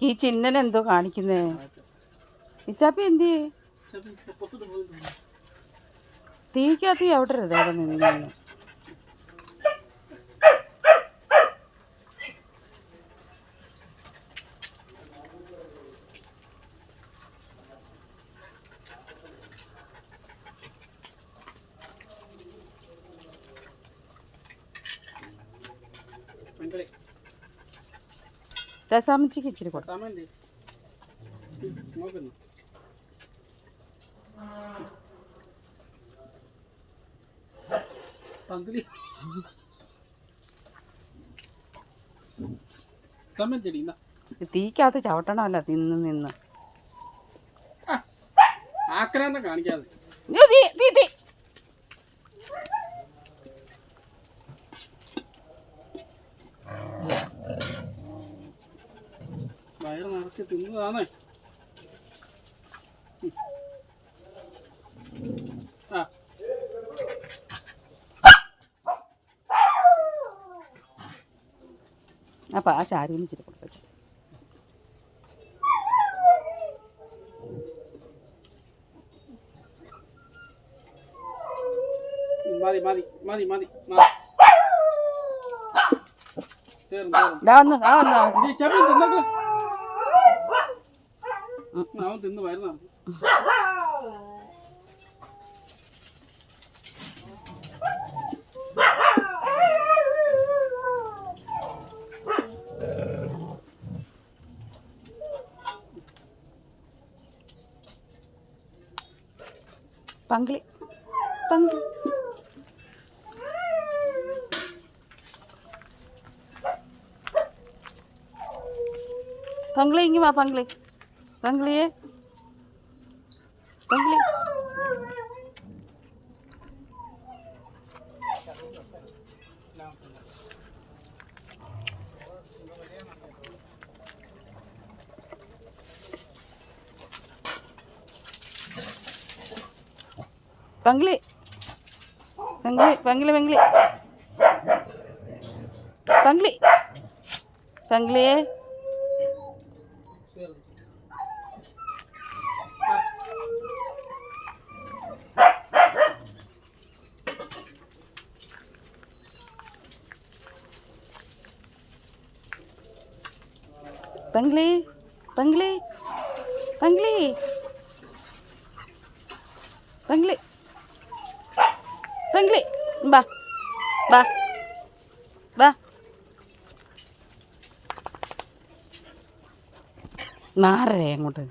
ഈ ചിന്നൻ എന്തോ കാണിക്കുന്നേ ഇച്ചാപ്പി എന്തി തീക്കകത്ത് അവിടെ അവിടെ നിന്ന് മക്കളെ ചസാമച്ചിക്ക് ഇച്ചിരി പങ്കിളി തീക്കകത്ത് ചവിട്ടണമല്ല തിന്ന് നിന്ന്. ആക്രാന്തം കാണിക്കാതെ. അയ്യോ, തീ, തീ, തീ. തിന്നതാണ് ആ. അപ്പം ആ ചാരുവിന് ഇച്ചിരി കൊടുത്തു മതി മതി മതി മതി മതി. ചേർന്ന് ചേർന്ന് ദാ വന്ന് ദാ വന്ന് തിന്നോക്ക്. അവൻ തിന്ന് നിറഞ്ഞു പങ്കിളി. പങ്കിളി. പങ്കിളി ഇങ്ങി വാ പങ്കിളി. പങ്കിളിയെ പങ്കിളി പങ്കിളി പങ്കിളി പങ്കിളി പങ്കിളി പങ്കിളി പങ്കിളിയെ പങ്കിളി പങ്കിളി പങ്കിളി പങ്കിളി പെങ്കിളി ബാ ബാ ബാ. മാറേ അങ്ങോട്ട്.